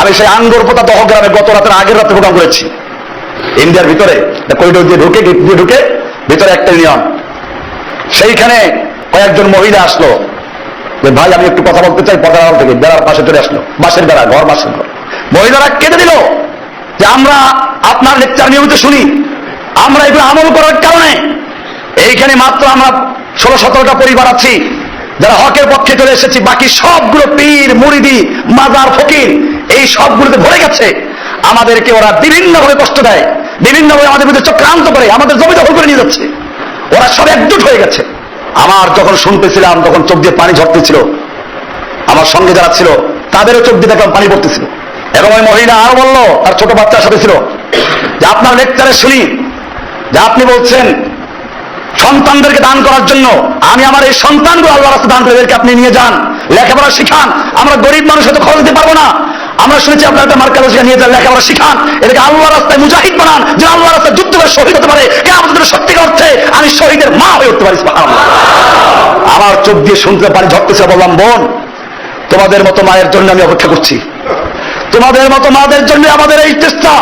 আমি সেই আঙ্গরপোতা দহগ্রামে গত রাতের আগের রাতে প্রোগ্রাম করেছি। ইন্ডিয়ার ভিতরে করিডোর দিয়ে ঢুকে, গেট দিয়ে ঢুকে, ভিতরে একটা ইউনিয়ন। সেইখানে কয়েকজন মহিলা আসলো। যে, ভাই, আমি একটু কথা বলতে চাই আড়াল থেকে, বেড়ার পাশে চলে আসলো। বাসের বেড়া, ঘর বাসের ঘর। মহিলারা কেঁদে দিল যে, আমরা আপনার লেকচার নিয়মিত শুনি। আমরা এগুলো আমল করার কারণে এইখানে মাত্র আমরা ষোলো, সতেরোটা পরিবার আছি। যারা হকের পক্ষে চলে এসেছি, বাকি সবগুলো পীর মুড়িদি মাজার, ফকির। এই সবগুলোতে ভরে গেছে। আমাদেরকে ওরা বিভিন্নভাবে কষ্ট দেয়, বিভিন্নভাবে আমাদের বিরুদ্ধে চক্রান্ত করে, আমাদের জমি দখল করে নিয়ে যাচ্ছে। ওরা সব একজুট হয়ে গেছে। আমার যখন শুনতেছিলাম, তখন চোখ দিয়ে পানি ঝরতেছিল। আমার সঙ্গে যারা ছিল, তাদেরও চোখ দিয়ে দেখলাম পানি পড়তেছিল। এবং ওই মহিলা আরও বলল, তার ছোট বাচ্চার সাথে ছিল, যে আপনার লেকচারে শুনি যে আপনি বলছেন, সন্তানদেরকে দান করার জন্য, আমি আমার এই সন্তানগুলো আল্লাহ রাস্তা দান করে এদেরকে আপনি নিয়ে যান, লেখাপড়া শিখান, আমরা গরিব মানুষ হয়তো খরচ দিতে পারব না। আমরা শুনেছি আপনার একটা মার্কা রোজগার নিয়ে যান, লেখাপড়া শিখান। এদেরকে আল্লাহ রাস্তায় মুজাহিদ বানান, যে আল্লাহ রাস্তায় যুদ্ধ করে শহীদ হতে পারে। কেন আমাদের সত্যিকার অর্থে আমি শহীদের মা হয়ে উঠতে পারি। আমার চোখ দিয়ে শুনতে পারি ঝরতেছে, বললাম, বোন, তোমাদের মতো মায়ের জন্য আমি অপেক্ষা করছি। তোমাদের মতো মাদের জন্য আমাদের এই চেষ্টা।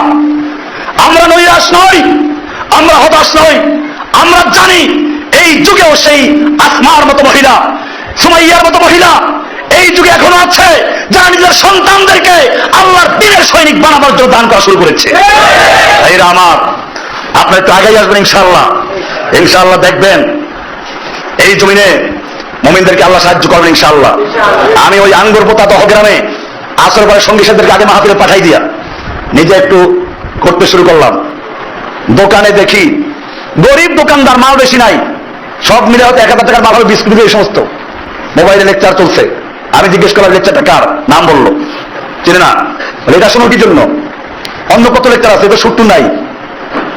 আমরা নৈরাশ নই, আমরা হতাশ নই, আমরা জানি এই যুগেও সেই আসমার মতো মহিলা, সুমাইয়ার মতো মহিলা এই যুগে এখনও আছে, যারা নিজের সন্তানদেরকে আল্লাহর দিনের সৈনিক বানাবার জন্য দান করা শুরু করেছে। এরা আমার আপনার একটু আগেই আসবেন ইনশাল্লাহ ইনশাল্লাহ দেখবেন, এই জমিনে মমিনদেরকে আল্লাহ সাহায্য করবেন ইনশাল্লাহ আমি ওই আঙ্গুর পোতা দহগ্রামে আসর পরে সঙ্গী সাথীদেরকে আগে মাহাতিরে পাঠাই দিয়া, নিজে একটু করতে শুরু করলাম। দোকানে দেখি, গরিব দোকানদার, মাল বেশি নাই। সব মিলে হয়তো এক হাজার টাকার মাল হবে, বিস্কুট, এই সমস্ত। মোবাইলে লেকচার চলছে। আমি জিজ্ঞেস করলাম লেকচারটা কার? নাম বলল। চিনে না? এটা শোনো কি জন্য? অন্য কত লেকচার আছে এটা সুট্টু নাই।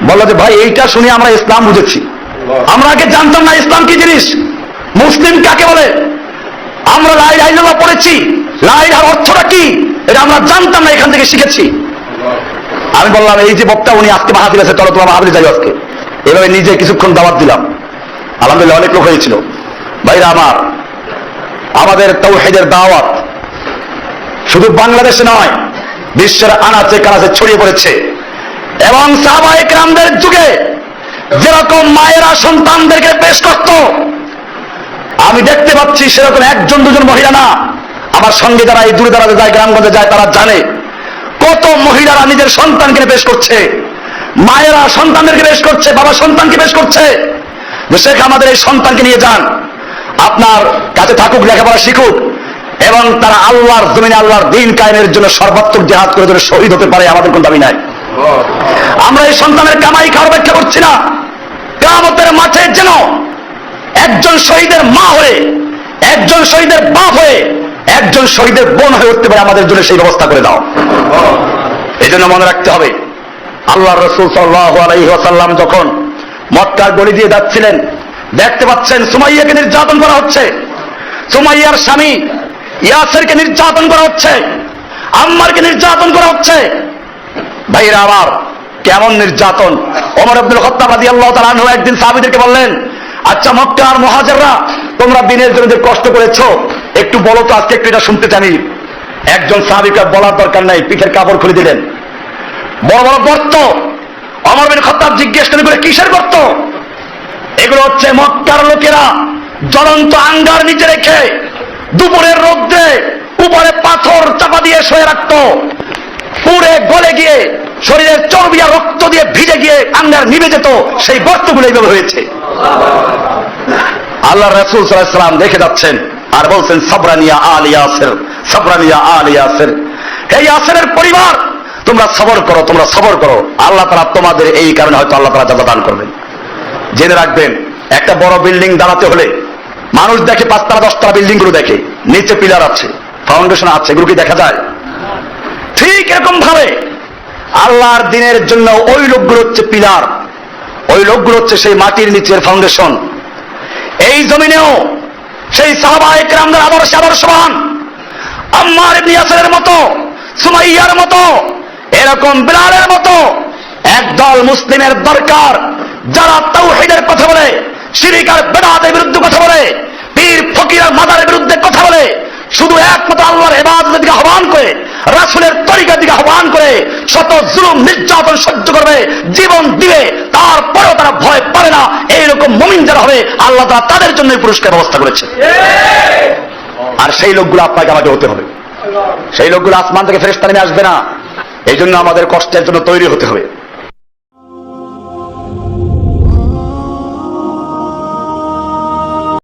বলল যে, ভাই, এইটা শুনে আমরা ইসলাম বুঝেছি। আমরা আগে জানতাম না ইসলাম কি জিনিস। মুসলিম কাকে বলে? আমরা লাই লাইলাল্লাহ পড়েছি। লাইলার অর্থটা কি? এটা আমরা জানতাম না, এখান থেকে শিখেছি। আমি বললাম, এই যে বক্তা, উনি আজকে মাহাতির আছে, চলো তোমার মাহাতির যাই আজকে। এভাবে নিজে কিছুক্ষণ দাওয়াত দিলাম। আলহামদুলিল্লাহ, অনেক লোক হয়েছিল। ভাইরা আমার আমাদের তৌহিদের দাওয়াত। শুধু বাংলাদেশে নয়, বিশ্বের আনাচে কানাচে ছড়িয়ে পড়েছে। এবং সাহাবা একরামদের যুগে যেরকম মায়েরা সন্তানদেরকে পেশ করত, আমি দেখতে পাচ্ছি সেরকম একজন দুজন মহিলা না। আমার সঙ্গে যারা এই দূরে দাঁড়াতে যায়, গ্রামগঞ্জে যায়, তারা জানে কত মহিলারা নিজের সন্তানকে পেশ করছে। মায়েরা সন্তানদেরকে পেশ করছে, বাবা সন্তানকে পেশ করছে। শেখ আমাদের এই সন্তানকে নিয়ে যান। আপনার কাছে থাকুক, লেখাপড়া শিখুক, এবং তারা আল্লাহর জমিনে আল্লাহর দিন কায়েমের জন্য সর্বাত্মক জেহাদ করে যেন শহীদ হতে পারে, আমাদের কোন দাবি নাই। আমরা এই সন্তানের কামাই খাওয়ার অপেক্ষা করছি না। কামতের মাঠে যেন একজন শহীদের মা হয়ে, একজন শহীদের বাপ হয়ে, একজন শহীদের বোন হয়ে উঠতে পারে, আমাদের জন্য সেই ব্যবস্থা করে দাও। এই জন্য মনে রাখতে হবে আল্লাহ রসুল সাল্লাহ আলাইসাল্লাম যখন মক্কার গলি দিয়ে যাচ্ছিলেন দেখতে পাচ্ছেন, সুমাইয়াকে নির্যাতন করা হচ্ছে। সুমাইয়ার স্বামী ইয়াসেরকে নির্যাতন করা হচ্ছে, আম্মারকে নির্যাতন করা হচ্ছে। ভাইরা আমার, কেমন নির্যাতন? ওমর আব্দুল খত্তাব রাদিয়াল্লাহু তাআলা আনহু একদিন সাহাবীদেরকে বললেন আচ্ছা মক্কার মহাজাররা, তোমরা দিনের জন্য কষ্ট করেছ, একটু বলো তো আজকে একটু এটা শুনতে চাই একজন সাহাবীকে বলার দরকার নাই, পিঠের কাপড় খুলে দিলেন। বড় বড় গর্ত। অমর বিন খত্তাব জিজ্ঞেস করে, কিসের গর্ত? এগুলো হচ্ছে মক্কার লোকেরা। জ্বলন্ত আঙ্গার নিচে রেখে দুপুরের রোদ্রে উপরে পাথর চাপা দিয়ে শুয়ে রাখতো। পুরে গলে গিয়ে শরীরের চর্বি আর রক্ত দিয়ে ভিজে গিয়ে আঙ্গার নিভে যেত। সেই গর্তগুলো এইভাবে হয়েছে। আল্লাহ রসুল সাল্লাম দেখে যাচ্ছেন আর বলছেন সাবরানিয়া আল ইয়াসের সাবরানিয়া আল ইয়াসের। এই ইয়াসের পরিবার, তোমরা সবর করো, তোমরা সবর করো। আল্লাহ তারা তোমাদের এই কারণে হয়তো আল্লাহ তারা যাতা দান করবেন। জেনে রাখবেন, একটা বড় বিল্ডিং দাঁড়াতে হলে মানুষ দেখে পাঁচতলা, দশতলা বিল্ডিংগুলো দেখে। নিচে পিলার আছে, ফাউন্ডেশন আছে, এগুলো কি দেখা যায়? ঠিক এরকম ভাবে আল্লাহর দিনের জন্য ওই লোকগুলো হচ্ছে পিলার, ওই লোকগুলো হচ্ছে সেই মাটির নিচের ফাউন্ডেশন। এই জমিনেও সেই সাহাবা একরামদের আদর্শ আদর্শবান আম্মার ইবনে মতো, সুমাইয়ার মতো, এরকম বিলালের মতো, একদল মুসলিমের দরকার। যারা তাওহীদের কথা বলে শিরিক আর বেদাতের বিরুদ্ধে কথা বলে, পীর ফকির আর মাদারের বিরুদ্ধে কথা বলে, শুধু একমাত্র আল্লাহর এবাদতের দিকে আহ্বান করে, রাসুলের তরিকার দিকে আহ্বান করে, শত জুলুম, নির্যাতন সহ্য করবে, জীবন দিবে, তারপরেও তারা ভয় পাবে না। এইরকম মমিন যারা হবে, আল্লাহ তাআলা তাদের জন্য পুরস্কার ব্যবস্থা করেছে। আর সেই লোকগুলো আপনাকে আমাকে হতে হবে। সেই লোকগুলো আসমান থেকে ফেরেস্তা নেমে আসবে না। এই জন্য আমাদের কষ্টের জন্য তৈরি হতে হবে।